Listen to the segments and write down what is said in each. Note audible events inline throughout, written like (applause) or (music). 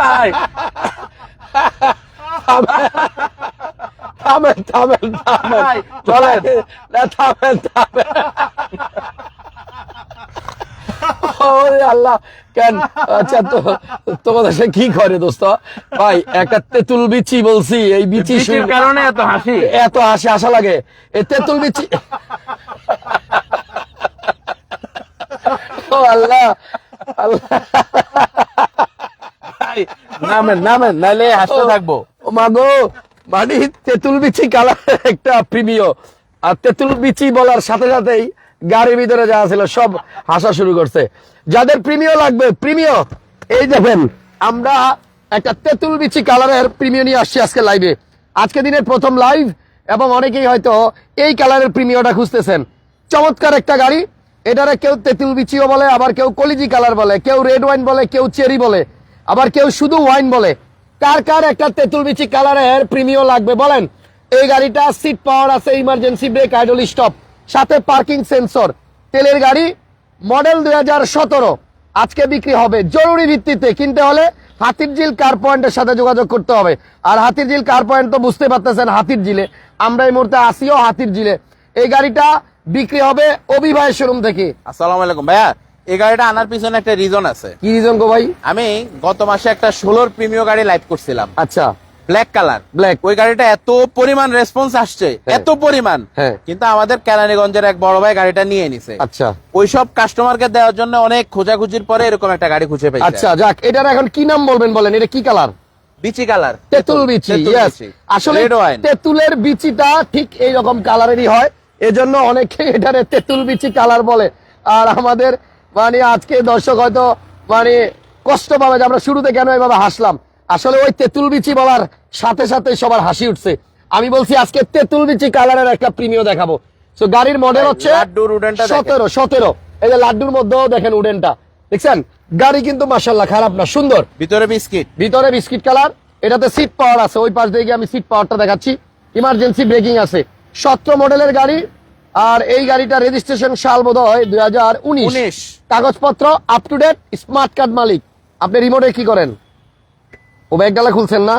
ভাই, থামেন থামেন থামেন ভাই, চলেন না থামেন থামেন ওরে আল্লাহ কেন আচ্ছা তো তোমাদের সে কি করে দোস্ত? ভাই একটা তেঁতুল বিচি বলছি এই বিচি কারণে এত হাসি? এত হাসি আশা লাগে। এই তেঁতুল বিচি (laughs) আল্লাহ আল্লাহ। নামেন নামেন নাইলে হাসতে থাকব। ও মাগো মানে তেঁতুল বিচি কালার একটা প্রিমিয়। আর তেঁতুল বিচি বলার সাথে সাথেই গাড়ির ভিতরে যা ছিল সব হাসা শুরু করছে। যাদের প্রিমিয় লাগবে প্রিমিয় এই দেখেন আমরা একটা তেঁতুল বিচি কালারের প্রিমিয় নিয়ে আসছি আজকে লাইভে আজকে দিনের প্রথম লাইভ এবং অনেকেই হয়তো এই কালারের প্রিমিয়টা খুঁজতেছেন। চমৎকার একটা গাড়ি এটারে কেউ তেঁতুল বিচিও বলে, আবার কেউ কলিজি কালার বলে, কেউ রেড ওয়াইন বলে, কেউ চেরি বলে, আবার কেউ শুধু ওয়াইন বলে। কার কার একটা তেঁতুল বিচি কালারের প্রিমিয় লাগবে বলেন? এই গাড়িটা সিট পাওয়ার আছে ইমার্জেন্সি ব্রেক আইডল স্টপ সাথে পার্কিং সেন্সর তেলের গাড়ি মডেল দুই হাজার সতেরো। আজকে বিক্রি হবে জরুরি ভিত্তিতে, কিনতে হলে হাতির ঝিল কার পয়েন্টের সাথে যোগাযোগ করতে হবে। আর হাতির ঝিল কার পয়েন্ট তো বুঝতে পারতেছেন হাতির ঝিলে আমরা এই মুহূর্তে আসিও হাতির ঝিলে এই গাড়িটা বিক্রি হবে অভিভাই শোরুম থেকে। আসসালামু আলাইকুম। ভাইয়া এই গাড়িটা আনার পিছনে একটা রিজন আছে। কি রিজন গো ভাই? আমি গত মাসে একটা ষোলোর প্রিমিয় গাড়ি লাইভ করছিলাম। আচ্ছা। Black colour Black। ওই গাড়িটা এত পরিমাণ রেসপন্স আসছে হ্যাঁ। এত পরিমাণ। হ্যাঁ। কিন্তু আমাদের কেরানীগঞ্জের এক বড় ভাই গাড়িটা নিয়ে নিছে আচ্ছা। ওইসব কাস্টমারকে দেওয়ার জন্য অনেক খোঁজাখুঁজির পরে এরকম একটা গাড়ি খুঁজে পেয়েছে। আচ্ছা যাক এটার এখন কি নাম বলবেন বলেন? এটা কি কালার বিচি কালার তেঁতুল বিচি আসলে তেঁতুলের বিচিটা ঠিক এই রকম কালারেরই হয়। এজন্য অনেকে এটারে তেঁতুল বিচি কালার বলে। আর আমাদের মানে আজকে দর্শক হয়তো মানে কষ্ট পাবে যে আমরা শুরুতে কেন এভাবে হাসলাম। আসলে ওই তেঁতুল বিচি বলার সাথে সাথে সবার হাসি উঠছে। আমি বলছি আজকে তেঁতুল বিচি কালারের একটা প্রিমিয় দেখাবো। তো গাড়ির মডেল হচ্ছে। সতেরো সতেরো। এই যে লাড্ডুর মধ্যেও দেখেন উডেনটা। দেখছেন? গাড়ি কিন্তু মাসাল্লাহ খারাপ না সুন্দর। ভিতরে বিস্কিট। ভিতরে বিস্কিট কালার। এটাতে সিট পাওয়ার আছে। ওই পাশ দিয়ে গিয়ে আমি সিট পাওয়ারটা দেখাচ্ছি। ইমার্জেন্সি ব্রেকিং আছে। সতেরো মডেলের গাড়ি আর এই গাড়িটা রেজিস্ট্রেশন সাল বোধ হয় দুই হাজার উনিশ। কাগজপত্র up to date smart card মালিক। আপনি রিমোটে কি করেন? ও ব্যাগ ডালা খুলছেন না?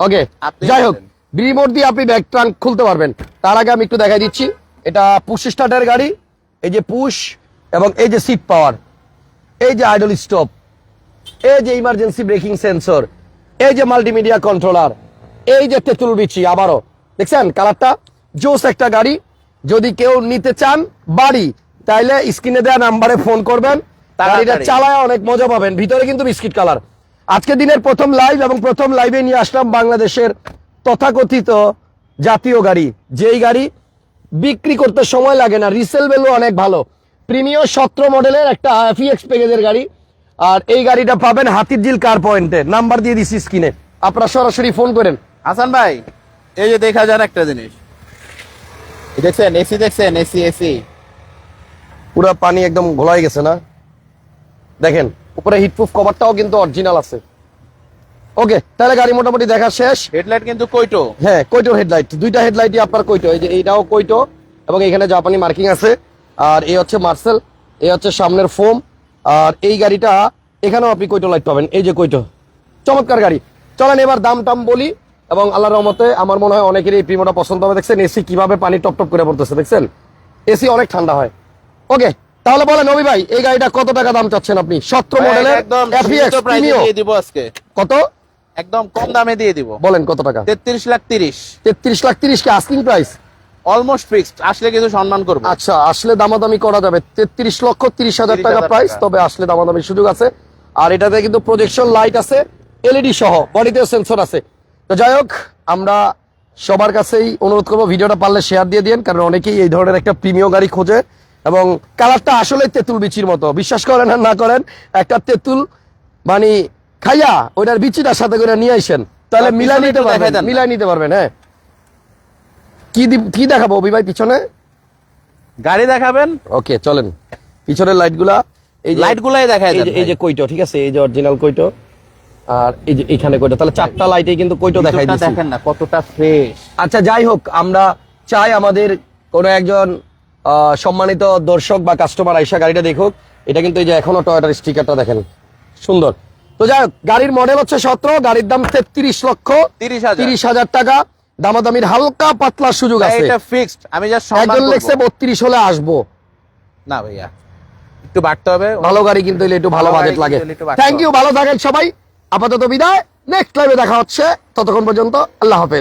ওকে যাই হোক। রিমোট দিয়ে আপনি ব্যাগ ট্রাঙ্ক খুলতে পারবেন। তার আগে আমি একটু দেখাই দিচ্ছি। এটা পুশ স্টার্টের গাড়ি এই যে পুশ এবং এই যে সিট পাওয়ার এই যে আইডল স্টপ এই যে ইমার্জেন্সি ব্রেকিং সেন্সর এই যে মাল্টিমিডিয়া কন্ট্রোলার এই যে তেঁতুল বিচি আবারও। দেখছেন কালারটা জোস একটা গাড়ি। যদি কেউ নিতে চান বাড়ি তাইলে স্ক্রিনে দেওয়া নাম্বারে ফোন করবেন। গাড়িটা চালায় অনেক মজা পাবেন। ভিতরে কিন্তু বিস্কিট কালার। আজকে দিনের প্রথম লাইভ এবং প্রথম লাইভে নিয়ে আসলাম বাংলাদেশের তথাকথিত জাতীয় গাড়ি। যেই গাড়ি বিক্রি করতে সময় লাগে না রিসেল ভ্যালু অনেক ভালো। প্রিমিয়ার সতেরো মডেলের একটা এফিএক্স প্যাকেজের গাড়ি। আর এই গাড়িটা পাবেন হাতির ঝিল কার পয়েন্টে নাম্বার দিয়ে দিচ্ছি স্ক্রিনে। আপনারা সরাসরি ফোন করেন। হাসান ভাই এই যে দেখা যান একটা জিনিস। দেখছেন? এসি দেখছেন? এসি এসি পুরো পানি একদম ঘোলাই গেছে না? দেখেন উপরে হিটপ্রুফ কভারটাও কিন্তু অরিজিনাল আছে। ওকে তাহলে গাড়ি মোটামুটি দেখা শেষ। হেডলাইট কিন্তু কইটো হ্যাঁ কৈটোর হেডলাইট দুইটা হেডলাইটই আপনার কৈটো এই যে এইটাও কৈটো এবং এখানে জাপানি মার্কিং আছে। আর এই হচ্ছে মার্সেল এই হচ্ছে সামনের ফোম আর এই গাড়িটা এখানেও আপনি কৈটো লাইট পাবেন? এই যে কৈটো চমৎকার গাড়ি। চলেন এবার দাম টাম বলি। এবং আল্লাহ রহমতে আমার মনে হয় অনেকেরই এই প্রিমোটা পছন্দ হবে। দেখছেন এসি কীভাবে পানি টপ টপ করে পড়তেছে দেখছেন? এসি অনেক ঠান্ডা হয়। ওকে তাহলে বলেন নবী ভাই এই গাড়িটা কত টাকা দাম চাচ্ছেন আপনি? সতেরো মডেলের এফিএক্স প্রিমিও দিব আজকে। কত? একদম কম দামে দিয়ে দিব। বলেন কত টাকা? তেত্রিশ লাখ তিরিশ। তেত্রিশ লাখ তিরিশ কে আস্কিং প্রাইস অলমোস্ট ফিক্সড আসলে কিছু সম্মান করব। আচ্ছা আসলে দামাদামি করা যাবে। তেত্রিশ লক্ষ তিরিশ হাজার টাকা প্রাইস তবে আসলে দামাদামির সুযোগ আছে। আর এটাতে কিন্তু প্রজেকশন লাইট আছে এলইডি সহ বডিতে সেন্সর আছে। তো যাই হোক আমরা সবার কাছেই অনুরোধ করব ভিডিওটা পারলে শেয়ার দিয়ে দিন কারণ অনেকেই এই ধরনের একটা প্রিমিয় গাড়ি খোঁজে এবং কালারটা আসলে তেঁতুল বিচির মতো। বিশ্বাস করেন আর না করেন একটা তেঁতুল মানে খাইয়া ওইটার বিচিটার সাথে করে নিয়ে আসেন তাহলে মিলাই নিতে পারবেন। মিলাই নিতে পারবেন হ্যাঁ। কি কি দেখাবো অভি ভাই পিছনে? গাড়ি দেখাবেন? ওকে চলেন। পিছনের লাইটগুলা এই লাইটগুলাই লাইট গুলাই দেখায় এই যে কইটো ঠিক আছে? এই যে অরিজিনাল কইটো। আর এই যে এখানে কইটো তাহলে চারটা লাইটে কিন্তু কইটো দেখাই দিচ্ছি দেখেন না কতটা ফ্রেশ আচ্ছা যাই হোক আমরা চাই আমাদের কোনো একজন সম্মানিত দর্শক বা কাস্টমার আইসা গাড়িটা দেখুক। এটা কিন্তু এই যে এখনও টয়টার স্টিকারটা দেখেন। সুন্দর। তো যাই হোক, গাড়ির মডেল হচ্ছে সতেরো গাড়ির দাম তেত্রিশ লক্ষ 30,000 তিরিশ হাজার টাকা। দামাদামির হালকা পাতলা সুযোগ আছে। এটা ফিক্সড আমি জাস্ট একজন লেখছে বত্রিশ হলে আসব। না ভাইয়া একটু বাড়তে হবে। ভালো গাড়ি কিন্তু একটু ভালো বাজেট লাগে। থ্যাংক ইউ ভালো থাকেন সবাই। আপাতত বিদায়। নেক্সট লাইভে দেখা হচ্ছে। ততক্ষণ পর্যন্ত আল্লাহ হাফেজ।